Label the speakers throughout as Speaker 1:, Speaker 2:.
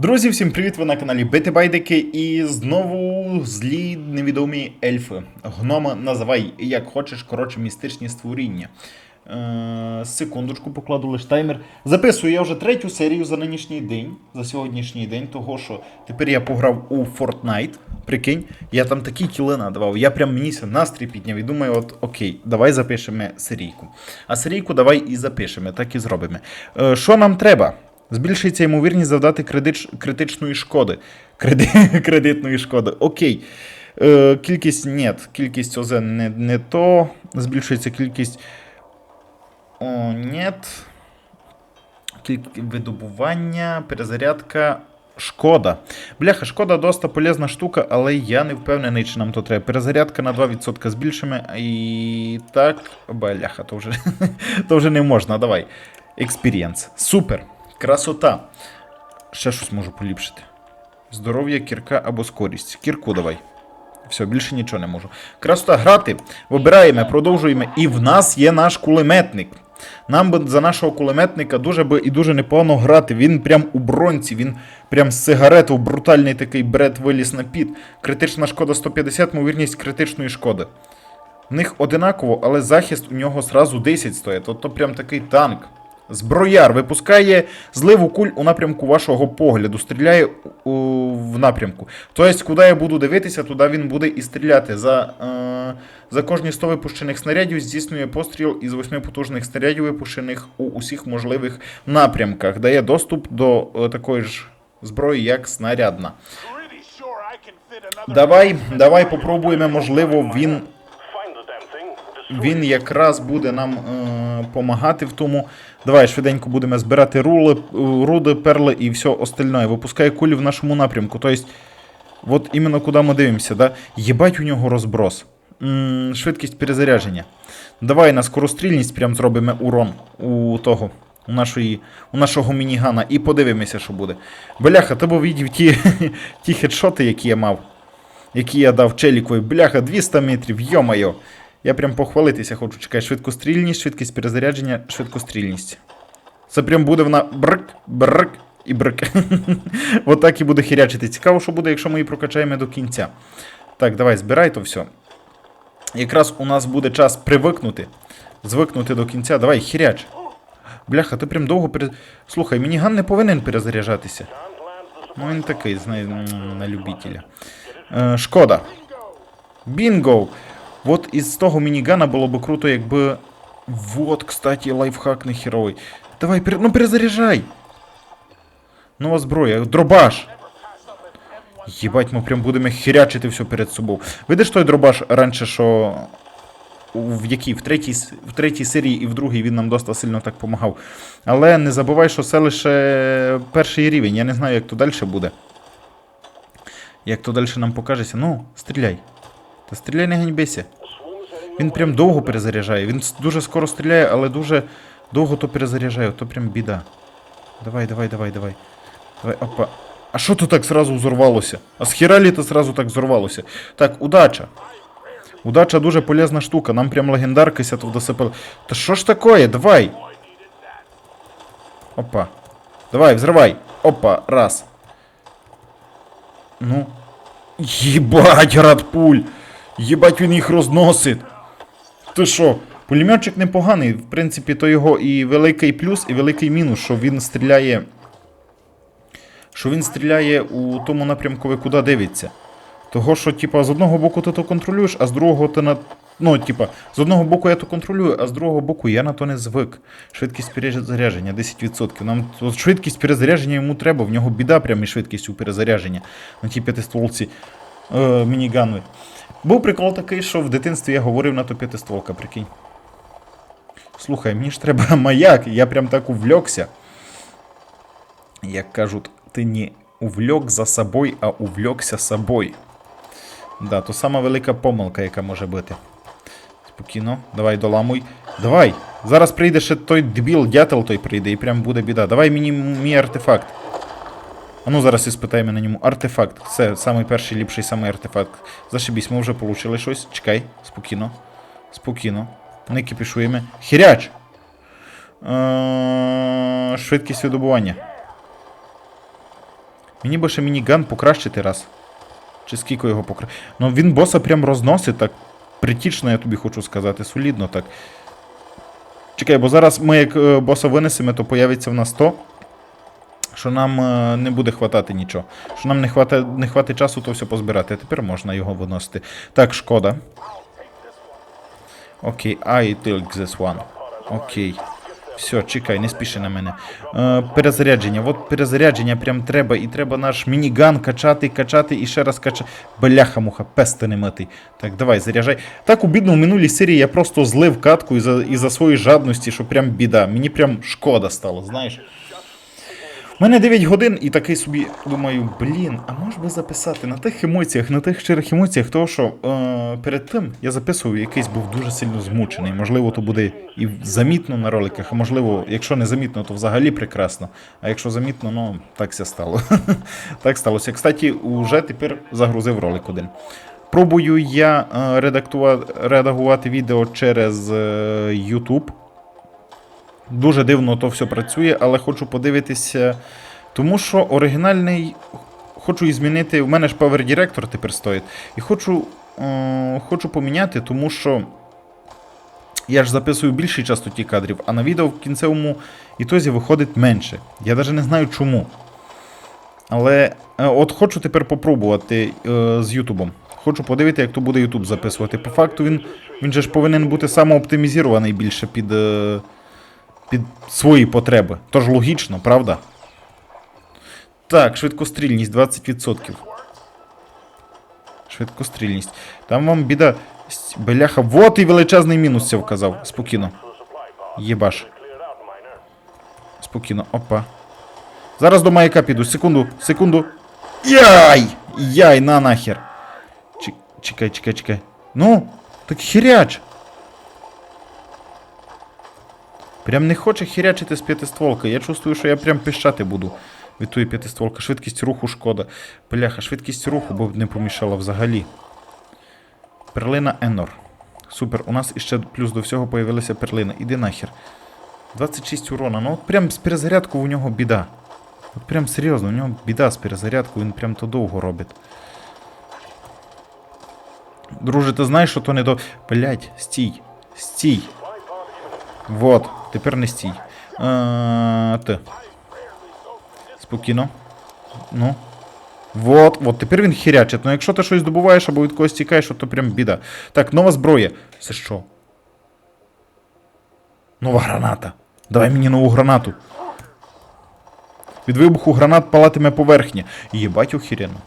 Speaker 1: Друзі, всім привіт! Ви на каналі Бити Байдики і знову злі невідомі ельфи. Гнома називай як хочеш, коротше, містичні створіння. Е, секундочку, покладу лиш таймер. Записую я вже третю серію за нинішній день, за сьогоднішній день, того що тепер я пограв у Fortnite. Прикинь, я там такі кіли надавав. Я прям мені настрій підняв і думаю, от окей, давай запишемо серійку. А серійку давай і запишемо, так і зробимо. Е, що нам треба? Збільшується ймовірність завдати кредич, критичної шкоди. Креди, кредитної шкоди. Окей. Е, кількість ні, кількість ОЗ не, не то. Збільшується кількість. О, ні. Кількість видобування, перезарядка. Шкода. Бляха, шкода доста полезна штука, але я не впевнений, чи нам то треба. Перезарядка на 2% збільшимо. І так. Бляха, то вже, то вже не можна. Давай. Експірієнс. Супер. Красота. Ще щось можу поліпшити. Здоров'я, кірка або скорість. Кірку давай. Все, більше нічого не можу. Красота грати. Вибираємо, продовжуємо. І в нас є наш кулеметник. Нам би за нашого кулеметника дуже би і дуже непогано грати. Він прям у бронці, він прям з сигарету, брутальний такий бред виліз на під. Критична шкода 150, ймовірність критичної шкоди. В них одинаково, але захист у нього зразу 10 стоїть. Тобто прям такий танк. Зброяр випускає зливу куль у напрямку вашого погляду, стріляє у, в напрямку. Тобто, куди я буду дивитися, туди він буде і стріляти. За, е, за кожні 100 випущених снарядів здійснює постріл із 8 потужних снарядів, випущених у усіх можливих напрямках. Дає доступ до е, такої ж зброї, як снарядна. Давай, давай попробуємо, можливо, він він якраз буде нам е, в тому. Давай швиденько будемо збирати рули, руди, перли і все остальне. Випускає кулі в нашому напрямку. Тобто, от іменно куди ми дивимося, да? Єбать у нього розброс. м швидкість перезарядження. Давай на скорострільність прям зробимо урон у того. У, нашої, у нашого мінігана і подивимося, що буде. Бляха, ти б видів ті, ті хедшоти, які я мав які я дав челікові. Бляха, 200 метрів, йо-моє. Я прям похвалитися хочу. Чекай, швидкострільність, швидкість перезарядження, швидкострільність. Це прям буде вона брк, брк і брк. Отак і буде хірячити. Цікаво, що буде, якщо ми її прокачаємо до кінця. Так, давай, збирай то все. Якраз у нас буде час привикнути. Звикнути до кінця. Давай, хіряч. Бляха, ти прям довго перез... Слухай, мініган не повинен перезаряджатися. Ну він такий, знає, на любителя. Е, шкода. Бінго! От із того мінігана було б круто, якби. Вот, кстати, лайфхак не херовий. Давай, пере... ну перезаряджай! Нова зброя, дробаш! Єбать, ми прям будемо херячити все перед собою. Видиш той дробаш раніше, що. В якій? В третій, в третій серії і в другій він нам досить сильно так допомагав. Але не забувай, що це лише перший рівень. Я не знаю, як то далі буде. Як то далі нам покажеться. Ну, стріляй. Та стріляй, не ганьбися. Він прям довго перезаряджає. Він дуже скоро стріляє, але дуже довго то перезаряджає. То прям біда. Давай, давай, давай, давай. Давай, опа. А що то так зразу взорвалося? А з хіралі то зразу так взорвалося. Так, удача. Удача дуже полезна штука. Нам прям легендаркися тут досипали. Та що ж такое? Давай. Опа. Давай, взривай. Опа, раз. Ну. Єбать, град пуль. Єбать, він їх розносить. Ти що? Пулеметчик непоганий. В принципі, то його і великий плюс, і великий мінус, що він стріляє. Що він стріляє у тому напрямку, куди дивиться. Того, що, типа, з одного боку ти то контролюєш, а з другого ти на. Ну, типа, з одного боку я то контролюю, а з другого боку я на то не звик. Швидкість перезарядження 10%. Нам швидкість перезарядження йому треба, в нього біда прямо із швидкістю перезарядження на тій п'ятистволці е, мініганові. Був прикол такий, що в дитинстві я говорив на то п'ятистволка, прикинь. Слухай, мені ж треба маяк, я прям так увлекся. Як кажуть, ти не увлек за собою, а увлекся собою. Да, то сама велика помилка, яка може бути. Спокійно, давай доламуй. Давай! Зараз прийде ще той дебіл, дятел той прийде, і прям буде біда. Давай мені мій артефакт. Ну зараз і спитаємо на ньому. Артефакт. Це самий перший ліпший самий артефакт. Зашибісь, ми вже получили щось. Чекай, спокійно. Спокійно. Не кипішуємо. Хіряч! Е, Швидкість видобування. Мені би ще мініган покращити раз. Чи скільки його покра... Ну він боса прям розносить так. Притічно, я тобі хочу сказати, солідно так. Чекай, бо зараз ми як е, боса винесемо, то появиться в нас то, що нам е, не буде хватати нічого. Що нам не хватить, не хватить часу то все позбирати. Тепер можна його виносити. Так, шкода. Окей, I take this one. Окей. Все, чекай, не спіши на мене. Е, перезарядження. От перезарядження прям треба. І треба наш мініган качати, качати і ще раз качати. Бляха-муха, пести не митий. Так, давай, заряджай. Так обідно в минулій серії я просто злив катку із-за із своєї жадності, що прям біда. Мені прям шкода стало, знаєш. Мене 9 годин і такий собі думаю, блін, а може би записати на тих емоціях, на тих щирих емоціях, того що е, перед тим я записував якийсь був дуже сильно змучений. Можливо, то буде і замітно на роликах, а можливо, якщо не замітно, то взагалі прекрасно. А якщо замітно, ну так все стало. так сталося. Кстати, уже тепер загрузив ролик один. Пробую я е, редактувати, редагувати відео через е, YouTube. Дуже дивно то все працює, але хочу подивитися. Тому що оригінальний. Хочу і змінити. У мене ж Power Director тепер стоїть. І хочу, е, хочу поміняти, тому що я ж записую більшій частоті кадрів, а на відео в кінцевому ітозі виходить менше. Я навіть не знаю чому. Але е, от хочу тепер попробувати е, з Ютубом. Хочу подивити, як то буде Ютуб записувати. По факту він, він же ж повинен бути самооптимізований більше під. Е, під свої потреби. Тож логічно, правда? Так, швидкострільність 20%. Швидкострільність. Там вам біда. Бляха, вот і величезний мінус це вказав. Спокійно. Єбаш. Спокійно. Опа. Зараз до маяка піду. Секунду, секунду. Яй! Яй, на нахер. Чекай, чекай, чекай. Ну, так хіряч. Прям не хоче хірячити з п'ятистволки. Я чувствую, що я прям піщати буду від тої п'ятистволки. Швидкість руху шкода. Бляха, швидкість руху, бо б не помішала взагалі. Перлина Енор. Супер, у нас іще плюс до всього появилася перлина. Іди нахер. 26 урона. Ну от прям з перезарядкою у нього біда. От прям серйозно, у нього біда з перезарядкою, він прям то довго робить. Друже, ти знаєш, що то не до. Блять, стій. Стій. Вот, тепер не стій. Е, ти. Спокійно. Ну. Вот, от, тепер він хірячить. Ну якщо ти щось добуваєш або від когось тікаєш, то прям біда. Так, нова зброя. Це що? Нова граната. Давай мені нову гранату. Від вибуху гранат палатиме поверхня. Єбать охеренно.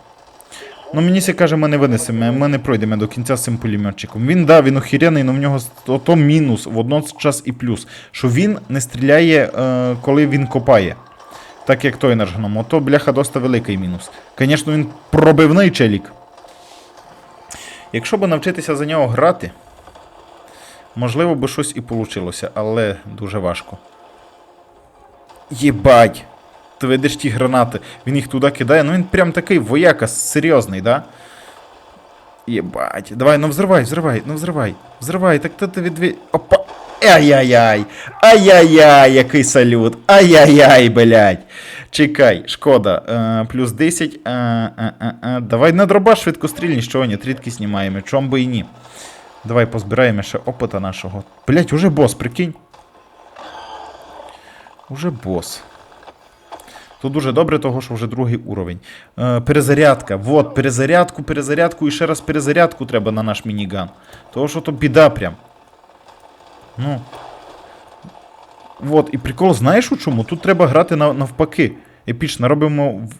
Speaker 1: Ну мені се каже, ми не винесемо, ми не пройдемо до кінця з цим пулеметчиком. Він, да, він охеренний, але в нього ото мінус, водночас і плюс. Що він не стріляє, е, коли він копає. Так як той енергоном. Ото, бляха, доста великий мінус. Звісно, він пробивний челік. Якщо б навчитися за нього грати, можливо би щось і вийшло, але дуже важко. Єбать! Ти видиш ті гранати, він їх туди кидає, ну він прям такий вояка серйозний, да? Єбать. Давай, ну взривай, взривай, ну взривай. Взривай, так то ти відві... Опа. Ай-яй-яй. Ай-яй-яй, який салют. Ай-яй-яй, блядь. Чекай, шкода. Е, плюс 10. Е, е, е, е. Давай на дроба швидкострільні, що ні, трітки знімаємо. Чом би і ні. Давай позбираємо ще опита нашого. Блять, уже бос, прикинь. Уже бос. То дуже добре, того, що вже другий уровень. Е, перезарядка. Вот, перезарядку, перезарядку і ще раз перезарядку треба на наш мініган. Того, що то біда прям. Ну. Вот, і прикол, знаєш у чому? Тут треба грати на, навпаки. Епічно, робимо. В...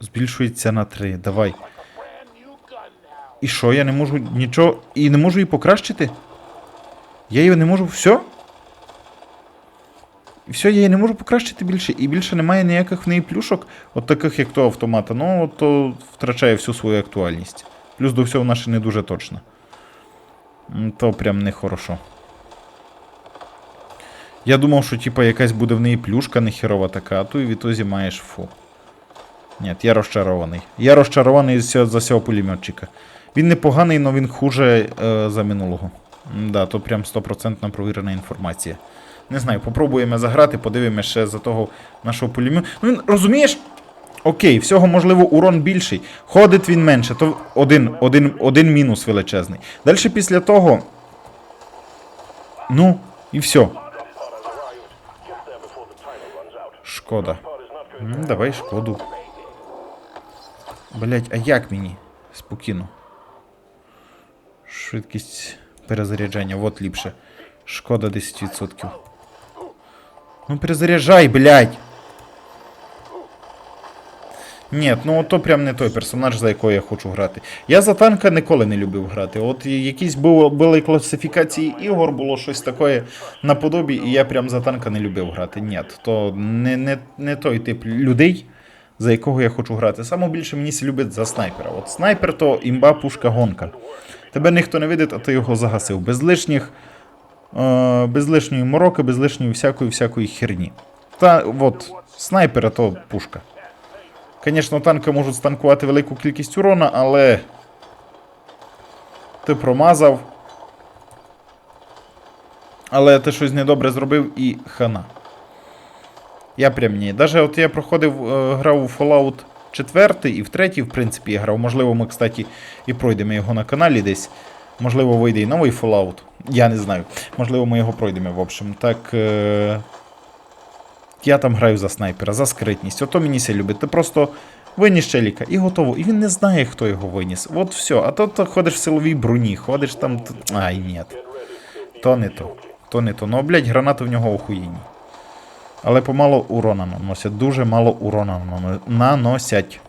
Speaker 1: Збільшується на 3. Давай. І що, я не можу нічого. І не можу її покращити? Я її не можу. Все? І все, я її не можу покращити більше. І більше немає ніяких в неї плюшок, от таких, як то автомата. Ну, то втрачає всю свою актуальність. Плюс до всього наше не дуже точно. То прям нехорошо. Я думав, що типа якась буде в неї плюшка нехерова така, а то і в ітозі маєш фу. Ні, я розчарований. Я розчарований за цього пулеметчика. Він непоганий, але він хуже е, за минулого. Да, то прям 100% провірена інформація. Не знаю, попробуємо заграти, подивимося ще за того нашого пулемета. Ну розумієш, Окей, всього можливо урон більший. Ходить він менше, то один, один, один мінус величезний. Далі після того. Ну, і все. Шкода. М, давай шкоду. Блять, а як мені? Спокійно. Швидкість перезаряджання, вот ліпше. Шкода 10%. Ну перезаряджай, блядь! Ні, ну то прям не той персонаж, за якого я хочу грати. Я за танка ніколи не любив грати. От якісь були, були класифікації ігор, було щось таке наподобі, і я прям за танка не любив грати. Ні, то не, не, не той тип людей, за якого я хочу грати. Саме більше мені любить за снайпера. От снайпер то імба, пушка, гонка. Тебе ніхто не видить, а ти його загасив. Без лишніх, без лишньої мороки, без лишньої всякої всякої херні. Та от, снайпера то пушка. Звісно, танки можуть станкувати велику кількість урона, але ти промазав. Але ти щось недобре зробив і хана. Я прям ні. Даже от я проходив, е, грав у Fallout 4 і в третій, в принципі, я грав. Можливо, ми, кстати, і пройдемо його на каналі десь. Можливо, вийде і новий Fallout. Я не знаю. Можливо, ми його пройдемо, в общем. Так. Е- я там граю за снайпера, за скритність. Ото мені ся любить. Ти просто виніс челіка і готово. І він не знає, хто його виніс. От все. А то, то ходиш в силовій броні, ходиш там. Ай, ні. То не то. То не то. Ну, блядь, гранати в нього охуєнні. Але помало урона наносять. Дуже мало урона наносять.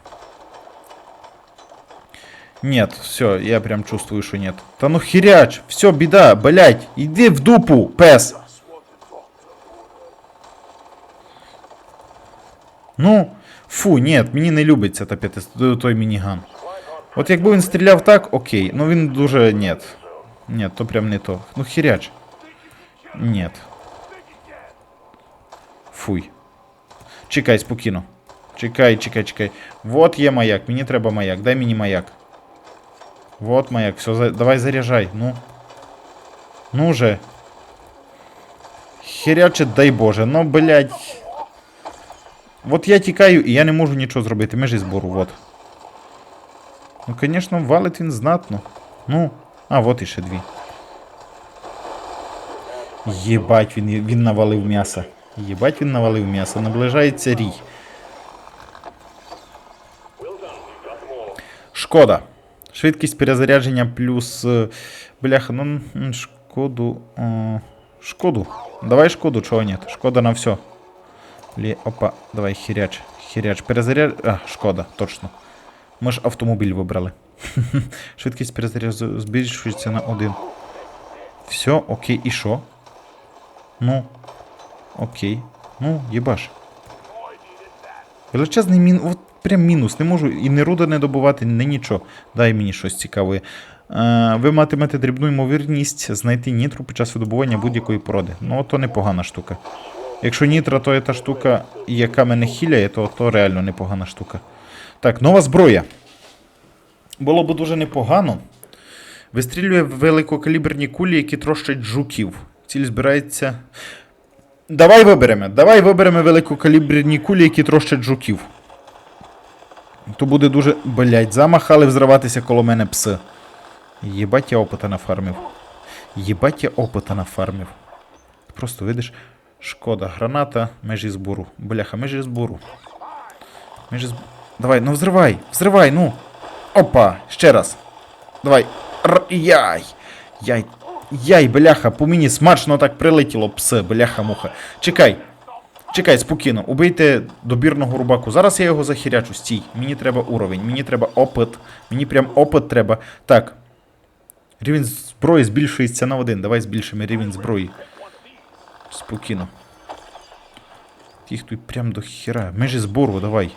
Speaker 1: Нет, все, я прям чувствую, что нет. Та ну херяч, все, беда, блять, иди в дупу, пес. Ну, фу, нет, мені не любиться та п'яти- той мініган. От якби він стріляв так, окей. Ну він дуже. Нет. Нет, то прям не то. Ну херяч. Нет. Фуй. Чекай, спокійно. Чекай, чекай, чекай. Вот є маяк, мені треба маяк. Дай мені маяк. Вот маяк, все, за... давай заряжай, ну. Ну же. Херяче, дай Боже, ну блядь. Вот я тікаю і я не можу нічого зробити. Межі збору, вот. Ну, звісно, валить він знатно. Ну. А, вот іще дві. Єбать, він, він навалив м'яса. Єбать, він навалив м'яса. Наближається рій. Шкода. Швидкість перезарядження плюс. е, Бляха, ну шкоду. е, Шкоду. Давай шкоду, чого нет. Шкода на все. Лі... Опа, давай хіряч. Хіряч. Перезаряд. А, шкода, точно. Ми ж автомобіль вибрали. Швидкість перезарядження збільшується на один. Все, окей, і що? Ну. Окей. Ну, єбаш. Величезний мін. От прям мінус. Не можу і не руда не добувати, ні нічого. Дай мені щось цікаве. Е, ви матимете дрібну ймовірність знайти нітру під час видобування будь-якої породи. Ну, то непогана штука. Якщо нітра, то є та штука, яка мене хіляє, то, то реально непогана штука. Так, нова зброя. Було б дуже непогано. Вистрілює великокаліберні кулі, які трощать жуків. Ціль збирається. Давай виберемо. Давай виберемо великокаліберні кулі, які трощать жуків. То буде дуже. Блять, замахали взриватися коло мене пси. Єбать я опита нафармив. Єбать я опита нафармив. Просто видиш. Шкода, граната, межі збору. Бляха, межі збору. Межі зб... Давай, ну взривай, взривай, ну. Опа, ще раз. Давай. Р... Яй. Яй. Яй, бляха, по мені смачно так прилетіло, псе, бляха муха. Чекай. Чекай, спокійно, убийте добірного рубаку. Зараз я його захірячу. Стій. Мені треба уровень, мені треба опит. Мені прям опит треба. Так. Рівень зброї збільшується на один. Давай збільшимо рівень зброї. Спокійно. Їх тут прям до хіра. Межі збору, давай.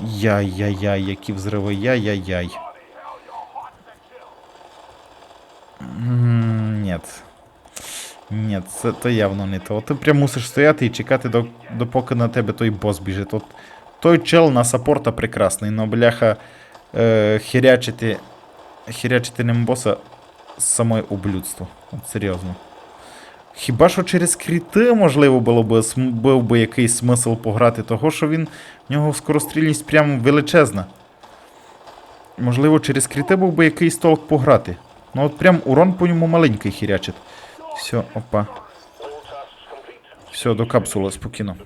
Speaker 1: Яй-яй-яй, які взриви, яй-яй-яй. Нет. Ні, це то явно не то. Ти прям мусиш стояти і чекати, до, допоки на тебе той бос біжить. От, той чел на саппорта прекрасний, но бляха е, хірячити, хірячити ним боса самое ублюдство. От серйозно. Хіба що через кріти, можливо, було б, був би якийсь смисл пограти, того що він, в нього скорострільність прям величезна. Можливо, через кріти був би якийсь толк пограти. Ну от прям урон по ньому маленький хірячить. Все, опа. Все, до капсули, спокійно.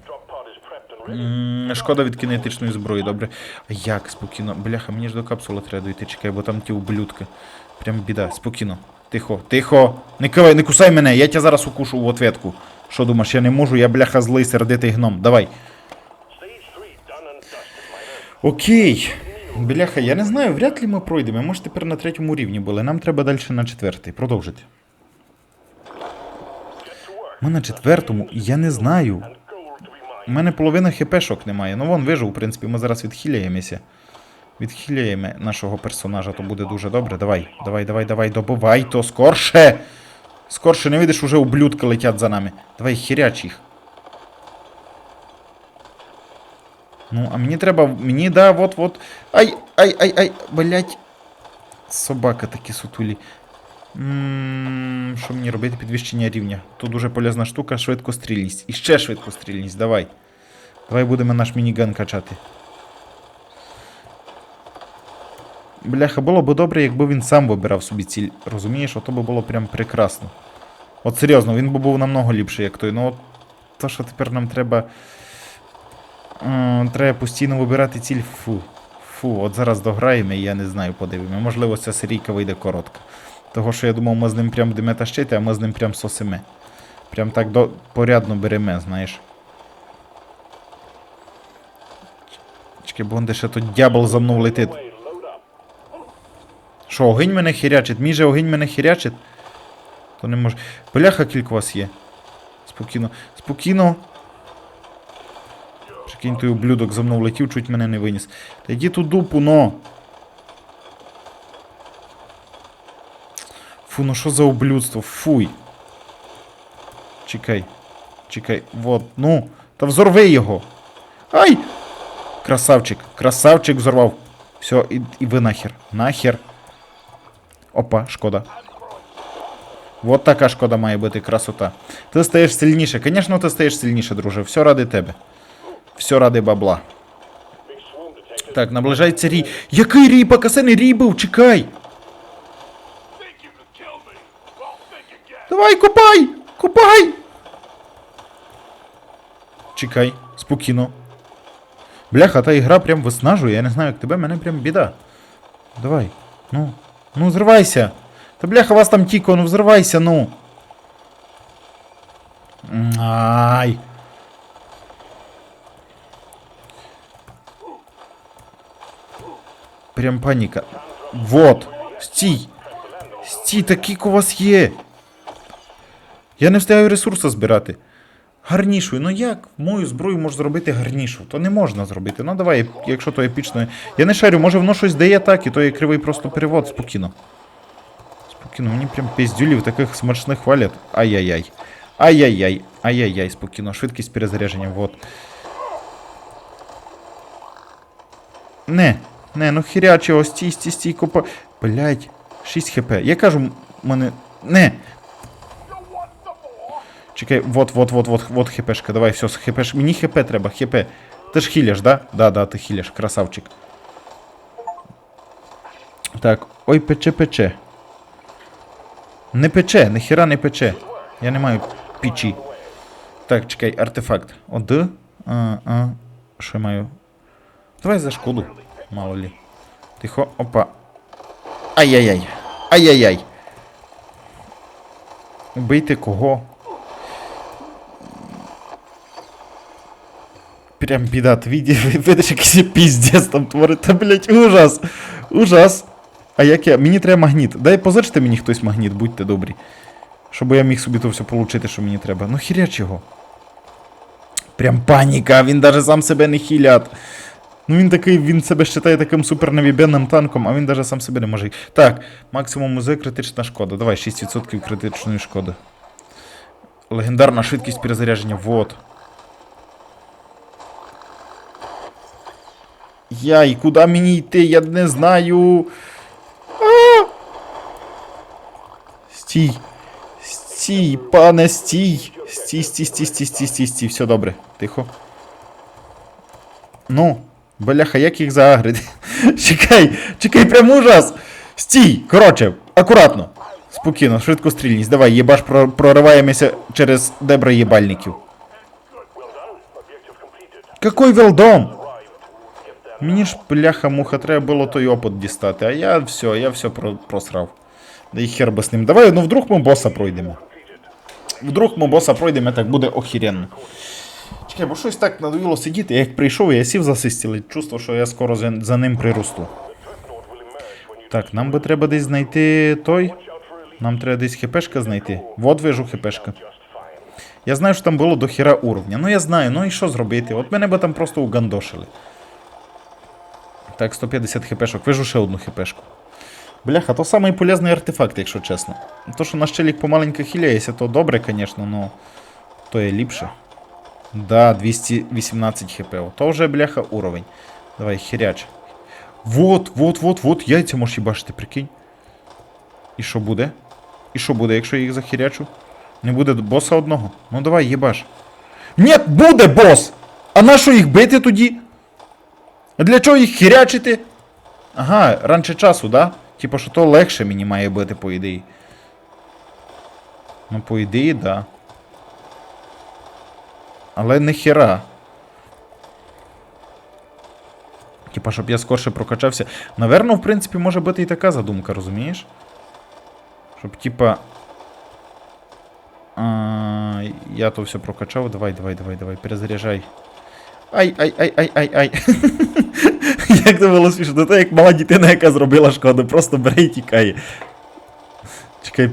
Speaker 1: Шкода від кінетичної зброї, добре. А як спокійно? Бляха, мені ж до капсули треба дойти, чекай, бо там ті ублюдки. Прям біда, спокійно. Тихо, тихо. Не кивай, не кусай мене, я тебе зараз укушу в ответку. Що думаєш, я не можу, я бляха злий сердитий гном. Давай.
Speaker 2: Stage 3 done and dusted, miner.
Speaker 1: Окей. Бляха, я не знаю, вряд ли ми пройдемо. Ми ж тепер на третьому рівні були. Нам треба далі на четвертий. Продовжити. Ми на четвертому, і я не знаю. У мене половина хпшок немає. Ну вон вижив, в принципі, ми зараз відхиляємося. Відхиляємо нашого персонажа, то буде дуже добре. Давай, давай, давай, давай, добивай то скорше! Скорше, не видиш, уже ублюдки летять за нами. Давай, хіряч їх. Ну, а мені треба. Мені, да, вот, вот. Ай, ай, ай, ай, блять. Собака такі сутулі. М, Що мені робити? Підвищення рівня. Тут дуже полезна штука, швидкострільність. І ще швидкострільність, давай. Давай будемо наш мініган качати. Бляха, було б добре, якби він сам вибирав собі ціль. Розумієш, ото би було прям прекрасно. От серйозно, він би був намного ліпший, як той. Ну от то, що тепер нам треба. Треба постійно вибирати ціль. Фу. Фу, от зараз дограємо і я не знаю, подивимо. Можливо, ця серійка вийде коротка. Того, що я думав, ми з ним прям тащити, а ми з ним прям сосиме. Прям так до... порядно береме, знаєш. Чекай, бо он де ще тут дьявол за мною летить. Що, огінь мене хірячить? Мій же огінь мене хірячить? То не може. Бляха кілька вас є. Спокійно. Спокійно. Прикинь, той ублюдок за мною летів, чуть мене не виніс. Та йди ту дупу, но. Фу, ну що за ублюдство? Фуй. Чекай. Чекай. Вот, ну. Та взорви його. Ай! Красавчик, красавчик взорвав. Все, і, і ви нахер. Нахер. Опа, шкода. Вот така шкода має бути красота. Ти стаєш сильніше. Звісно, ти стаєш сильніше, друже. Все ради тебе. Все ради бабла. Так, наближається рій. Який рій? Покасений рій був, чекай! Давай, копай! Копай! Чекай, спокійно. Бляха, та ігра прям виснажує, я не знаю, як тебе, мене прям біда. Давай. Ну. Ну, зривайся. Та бляха, вас там тіко, ну взривайся, ну. Ай. Прям паніка. Вот. Стій. Стій, такий у вас є. Я не встигаю ресурси збирати. Гарнішою. Ну як мою зброю можеш зробити гарнішу? То не можна зробити. Ну давай, якщо то епічно. Я не шарю, може воно щось дає так, і то є кривий просто перевод, спокійно. Спокійно, мені прям піздюлів таких смачних хвалять. Ай-яй-яй. Ай-яй-яй. Ай-яй-яй, спокійно. Швидкість перезарядження, вот. Не, не, ну хіряче, ось стій, стій, стій, копа. Блять, 6 хп. Я кажу, мене. Не, Чекай, вот, вот, вот, вот, вот хпшка, давай, все, хпш. Мені хп треба, хп. Ти ж хілеш, да? Да, да, ти хілеш, красавчик. Так, ой, пече, пече. Не пече, ніхіра не пече. Я не маю печі. Так, чекай, артефакт. Од. А, а. Що я маю? Давай за шкоду. Мало лі. Тихо, опа. Ай-яй-яй. Ай-яй-яй. Убийте кого? Прям біда, ти видиш, якийсь піздець там творить. Та, ужас. Ужас. А як я? Мені треба магніт. Дай позичте мені хтось магніт, будьте добрі. Щоб я міг собі то все получити, що мені треба. Ну хіряч його. Прям паніка, він даже сам себе не хілять. Ну він такий, він себе вважає таким супернавібенним танком, а він даже сам себе не може. Так, максимум музей критична шкода. Давай, 6% критичної шкоди. Легендарна швидкість перезарядження, вот. Яй, куди мені йти? Я не знаю. А! Стій. Стій, пане, стій. Стій, стій, стій, стій, стій, стій, стій. Все добре. Тихо. Ну, бляха, як їх заагрити? чекай, чекай, прям ужас. Стій, коротше, акуратно. Спокійно, швидко стрільність. Давай, єбаш, прориваємося через дебра єбальників. Какой велдом? Мені ж бляха муха, треба було той опит дістати, а я все, я все про, просрав. Да і хер би з ним. Давай, ну вдруг ми боса пройдемо. Вдруг ми боса пройдемо, так буде охеренно. Чекай, бо щось так надоїло сидіти, я як прийшов, я сів засистіли, чувство, що я скоро за, ним приросту. Так, нам би треба десь знайти той. Нам треба десь хпшка знайти. Вот вижу хпшка. Я знаю, що там було до хіра уровня. Ну я знаю, ну і що зробити? От мене би там просто угандошили. Так, 150 хпшок. Вижу ще одну хпшку. Бляха, то самий полезний артефакт, якщо чесно. То, що наш челік помаленько хиляється, то добре, звісно, но то є ліпше. Да, 218 хп. То вже, бляха, уровень. Давай, хіряч. Вот, вот, вот, вот, яйця можеш їбашити, прикинь. І що буде? І що буде, якщо я їх захірячу? Не буде боса одного. Ну давай, їбаш. Ні, буде бос! А на що їх бити тоді? А для чого їх хірячити? Ага, раніше часу, да? Типа, що то легше мені має бити, по ідеї. Ну, по ідеї, да. Але не хіра. Типа, щоб я скорше прокачався. Наверно, в принципі, може бути і така задумка, розумієш? Щоб, типа. Я то все прокачав. Давай, давай, давай, давай, перезаряджай. Ай, ай, ай, ай, ай, ай. як це було смішно? Це як мала дитина, яка зробила шкоду, просто бере і тікає. Чекай,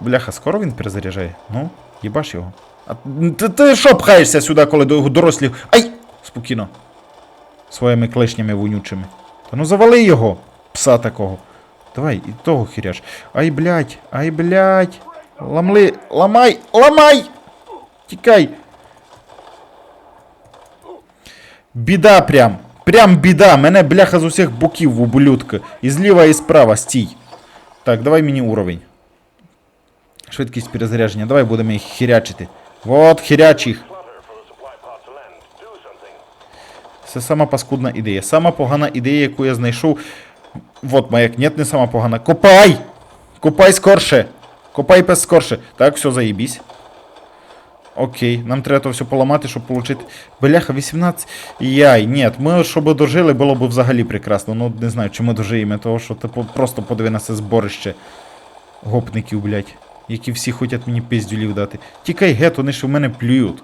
Speaker 1: бляха, скоро він перезаряджає? Ну, їбаш його. А ти, ти що пхаєшся сюди, коли до дорослів? Ай! Спокійно. Своїми клешнями вонючими. Та ну завали його, пса такого. Давай, і того хіряш. Ай, блядь, ай, блядь. Ламли, ламай, ламай! Тікай. Біда прям. Прям біда. Мене бляха з усіх боків в ублюдка. І зліва, і справа, стій. Так, давай мені уровень. Швидкість перезарядження. Давай будемо їх хірячити. Вот, хіряч їх. Це сама паскудна ідея. Сама погана ідея, яку я знайшов. Вот маяк, нет, не сама погана. Копай! Копай скорше! Копай пес скорше. Так, все, заєбісь. Окей, нам треба то все поламати, щоб отримати. Бляха, 18. Яй, ні, ми щоб дожили, було б взагалі прекрасно. Ну, не знаю, чи ми дожиємо, того що типу, просто подиви на це зборище гопників, блядь, які всі хочуть мені пиздюлів дати. Тікай гет, вони ж в мене плюють.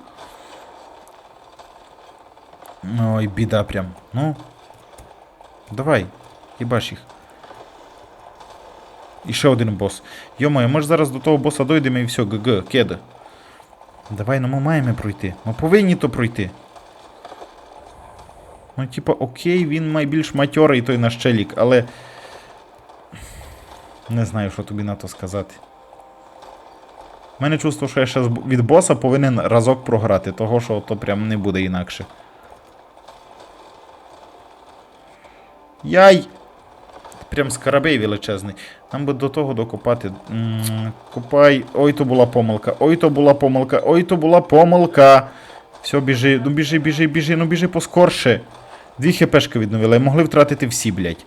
Speaker 1: Ой, біда прям. Ну. Давай, їбаш їх. І ще один бос. Йомаю, ми ж зараз до того боса дойдемо і все, ГГ, кеда. Давай, ну ми маємо пройти. Ми повинні то пройти. Ну, типа, окей, він найбільш матьорий той наш челік, але. Не знаю, що тобі на то сказати. У мене чувство, що я ще від боса повинен разок програти, того що то прям не буде інакше. Яй! Прям скарабей величезний. Нам би до того докопати. Копай. Ой, то була помилка. Ой, то була помилка. Ой, то була помилка. Все, біжи, ну біжи, біжи, біжи, ну біжи поскорше. Дві хпшки відновили, могли втратити всі, блядь.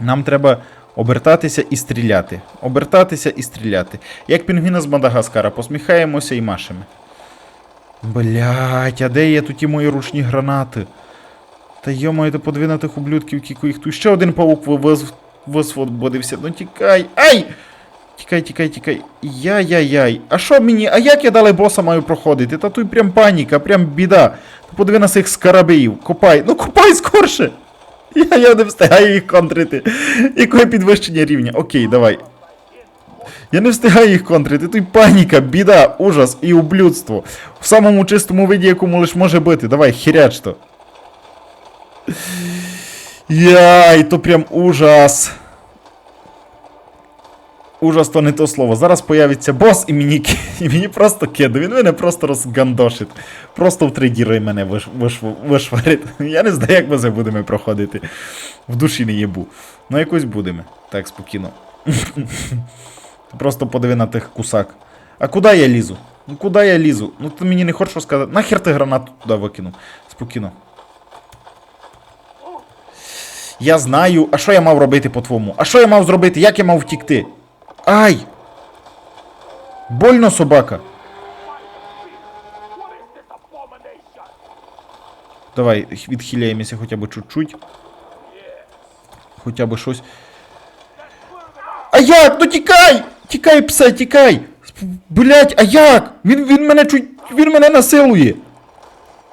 Speaker 1: Нам треба обертатися і стріляти. Обертатися і стріляти. Як пінгвіна з Мадагаскара, посміхаємося і машемо. Блять, а де є тут ті мої ручні гранати? Та йомаю, то подиви на тих ублюдків, кіку їх тут ще один паук вис- висвободився. Ну тікай. Ай! Тікай, тікай, тікай. Яй-яй-яй. А що мені? А як я далі боса маю проходити? Та тут прям паніка, прям біда. Та подиви на цих скарабеїв. Копай. Ну копай скорше. Я, я не встигаю їх контрити. Яке підвищення рівня? Окей, давай. Я не встигаю їх контрити. Тут паніка, біда, ужас і ублюдство. В самому чистому виді, якому лиш може бути. Давай, хіряч то. Яй, то прям ужас. Ужас то не то слово. Зараз появиться бос і мені, і мені просто кида. Він мене просто розгандошить. Просто в три діри мене виш, виш, вишварить. Я не знаю, як ми це будемо проходити. В душі не єбу. Ну якось будемо. Так, спокійно. Просто подиви на тих кусак. А куди я лізу? Ну куди я лізу? Ну ти мені не хочеш розказати. Нахер ти гранату туди викинув? Спокійно. Я знаю, а що я мав робити по-твому? А що я мав зробити? Як я мав втікти? Ай! Больно собака. Давай відхиляємося хоча б чуть-чуть. Хоча б щось. А як? Ну тікай! Тікай, псе, тікай! Блять, а як? Він, він мене чуть. Він мене насилує.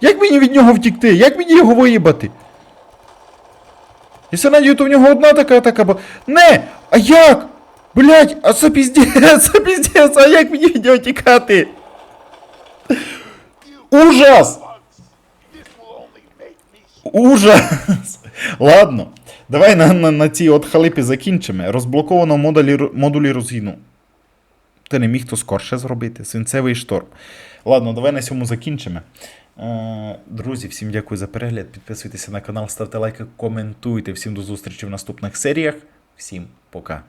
Speaker 1: Як мені від нього втікти? Як мені його виїбати? Я все то в нього одна така атака, бо. Не! А як? Блять, а це піздець, це піздець, а як мені від нього? Ужас! Ужас! Ладно, давай на, на, на цій от халипі закінчимо. Розблоковано модулі, модулі розгіну. Ти не міг то скорше зробити. Свинцевий шторм. Ладно, давай на цьому закінчимо. Е, друзі, всім дякую за перегляд. Підписуйтеся на канал, ставте лайки, коментуйте. Всім до зустрічі в наступних серіях. Всім пока.